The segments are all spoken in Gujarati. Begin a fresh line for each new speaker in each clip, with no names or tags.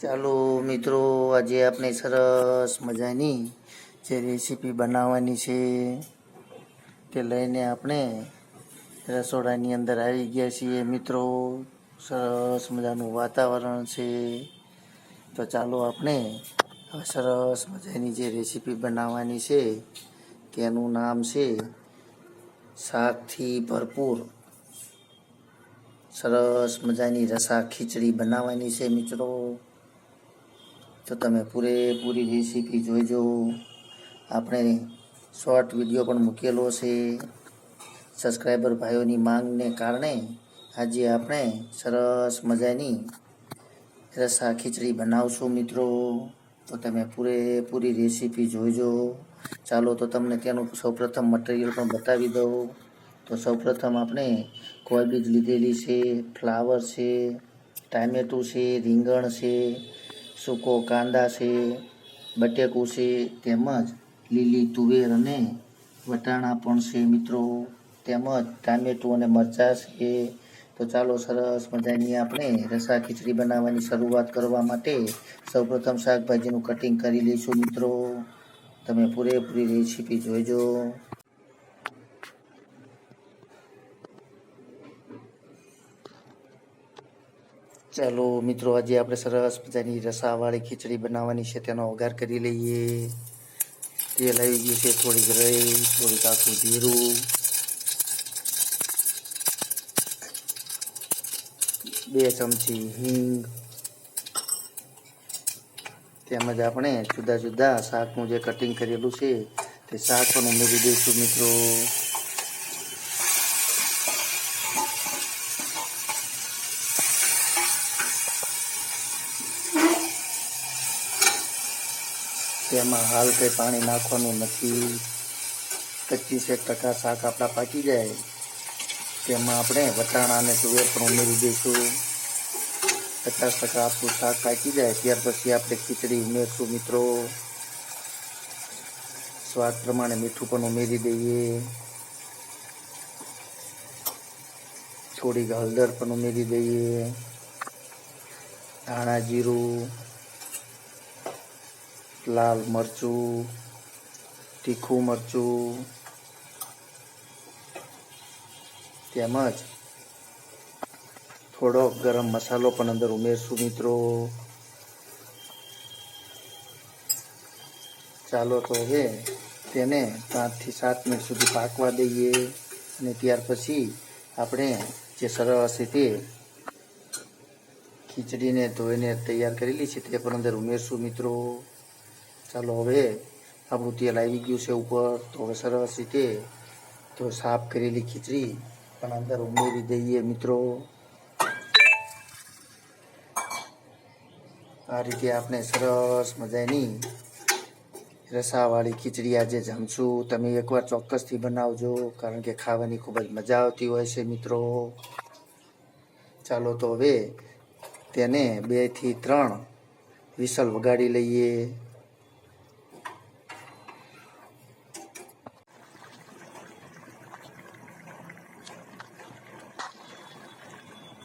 ચાલો મિત્રો, આજે આપણે સરસ મજાની જે રેસીપી બનાવવાની છે તે લઈને આપણે રસોડાની અંદર આવી ગયા છીએ. મિત્રો, સરસ મજાનું વાતાવરણ છે. તો ચાલો આપણે સરસ મજાની જે રેસીપી બનાવવાની છે, તેનું નામ છે શાકથી ભરપૂર. સરસ મજાની રસા ખીચડી બનાવવાની છે, મિત્રો. તો તમે પૂરેપૂરી રેસીપી જોઈજો આપણે શોર્ટ વીડિયો પણ મૂકેલો છે. સબસ્ક્રાઈબર ભાઈઓની માંગને કારણે આજે આપણે સરસ મજાની રસા ખીચડી બનાવશું મિત્રો. તો તમે પૂરેપૂરી રેસીપી જોઈજો ચાલો તો તમને તેનું સૌપ્રથમ મટીરિયલ પણ બતાવી દઉં. તો સૌપ્રથમ આપણે કોબીજ લીધેલી છે, ફ્લાવર છે, ટામેટું છે, રીંગણ છે સૂકો કાંદા છે, બટેકું છે, તેમજ લીલી તુવેર અને વટાણા પણ છે મિત્રો. તેમજ ટામેટું અને મરચાં છે. તો ચાલો સરસ મજાની આપણે રસા ખીચડી બનાવવાની શરૂઆત કરવા માટે સૌપ્રથમ શાકભાજીનું કટિંગ કરી લઈશું મિત્રો. તમે પૂરેપૂરી રેસીપી જોઈજો. ચાલો મિત્રો, આજે આપણે સરસ મજાની રસાવાળી ખીચડી બનાવવાની છે. તેનો વઘાર કરી લઈએ. તેલ આવી ગયું છે, થોડીક રહી થોડીક આખું જીરું. બે ચમચી હિંગ. તેમજ આપણે જુદા જુદા શાકનું જે કટિંગ કરેલું છે, તે શાક પણ ઉમેરી દઈશું મિત્રો. તેમાં હાલ કંઈ પાણી નાખવાનું નથી. પચીસ એક ટકા શાક આપણા પાકી જાય. તેમાં આપણે વટાણા અને તુવેર પણ ઉમેરી દઈશું. પચાસ ટકા આપણું શાક પાકી જાય. ત્યાર પછી આપણે ખીચડી ઉમેરશું મિત્રો. સ્વાદ પ્રમાણે મીઠું પણ ઉમેરી દઈએ. થોડીક હળદર પણ ઉમેરી દઈએ. ધાણા જીરું લાલ મરચું, તીખું મરચું, તેમજ થોડો ગરમ મસાલો પણ અંદર ઉમેરશું મિત્રો. ચાલો તો હવે તેને પાંચથી સાત મિનિટ સુધી પાકવા દઈએ અને ત્યાર પછી આપણે જે સરસ રીતે ખીચડીને ધોઈને તૈયાર કરેલી છે તે પણ અંદર ઉમેરશું મિત્રો. ચાલો હવે આપણું તેલ આવી ગયું છે ઉપર તો હવે સરસ રીતે તો સાફ કરેલી ખીચડી પણ અંદર ઉમેરી દઈએ મિત્રો આ રીતે આપણે સરસ મજાની રસાવાળી ખીચડી આજે જમશું તમે એકવાર ચોક્કસથી બનાવજો કારણ કે ખાવાની ખૂબ જ મજા આવતી હોય છે મિત્રો ચાલો તો હવે તેને બેથી ત્રણ વિસલ વગાડી લઈએ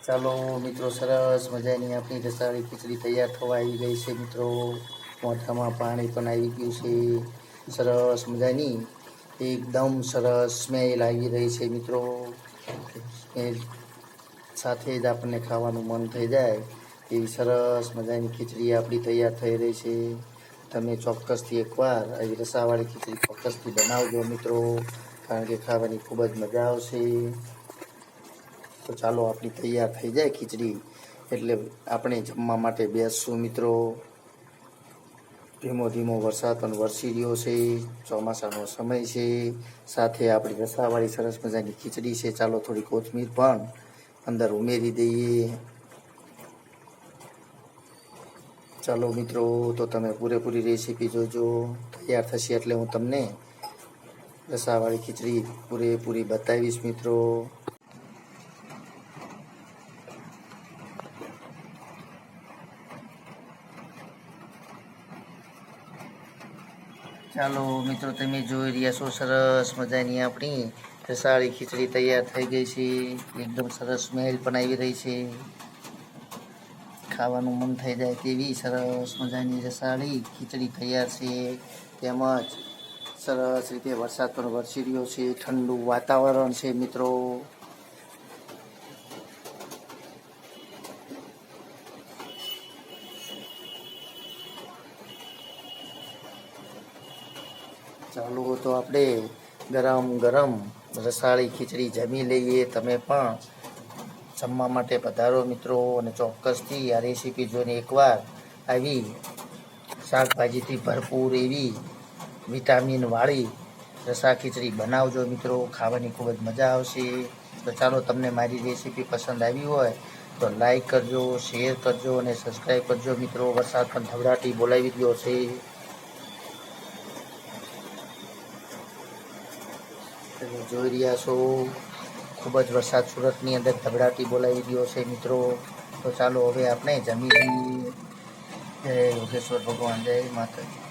ચાલો મિત્રો, સરસ મજાની આપણી રસાળી ખીચડી તૈયાર થવા આવી ગઈ છે મિત્રો. મોઢામાં પાણી પણ આવી ગયું છે. સરસ મજાની, એકદમ સરસ સ્મેલ આવી રહી છે મિત્રો. સ્મેલ સાથે જ આપણને ખાવાનું મન થઈ જાય એવી સરસ મજાની ખીચડી આપણી તૈયાર થઈ રહી છે. તમે ચોક્કસથી એકવાર આવી રસાવાળી ખીચડી ચોક્કસથી બનાવજો મિત્રો, કારણ કે ખાવાની ખૂબ જ મજા આવશે. તો ચાલો આપણી તૈયાર થઈ જાય ખીચડી. એટલે આપણે જમવા માટે બેસશું મિત્રો. ધીમો ધીમો વરસાદ પણ વરસી રહ્યો છે. ચોમાસાનો સમય છે. સાથે આપણી રસાવાળી સરસ મજાની ખીચડી છે. ચાલો થોડી કોથમીર પણ અંદર ઉમેરી દઈએ. ચાલો મિત્રો, તો તમે પૂરેપૂરી રેસીપી જોજો. તૈયાર થશે એટલે હું તમને રસાવાળી ખીચડી પૂરેપૂરી બતાવીશ મિત્રો. ચાલો મિત્રો, તમે જોઈ રહ્યા છો સરસ મજાની આપણી રસાળી ખીચડી તૈયાર થઈ ગઈ છે. એકદમ સરસ સ્મેલ પણ આવી રહી છે. ખાવાનું મન થઈ જાય તેવી સરસ મજાની રસાળી ખીચડી તૈયાર છે. તેમજ સરસ રીતે વરસાદ પણ વરસી રહ્યો છે. ઠંડુ વાતાવરણ છે મિત્રો. ચાલો તો આપણે ગરમ ગરમ રસાળી ખીચડી જમી લઈએ. તમે પણ જમવા માટે પધારો મિત્રો અને ચોક્કસથી આ રેસીપી જોઈને એકવાર આવી શાકભાજીથી ભરપૂર એવી વિટામિનવાળી રસા ખીચડી બનાવજો મિત્રો. ખાવાની ખૂબ જ મજા આવશે. તો ચાલો તમને મારી રેસીપી પસંદ આવી હોય તો લાઈક કરજો શેર કરજો અને સબસ્ક્રાઈબ કરજો મિત્રો. વરસાદ પણ ધવડાટી બોલાવી ગયો છે. જોઈ રહ્યા છો. ખૂબ જ વરસાદ સુરતની અંદર ધબડાટી બોલાવી રહ્યો છે મિત્રો. તો ચાલો હવે આપણે જમીન જય યોગેશ્વર ભગવાન જય માતાજી.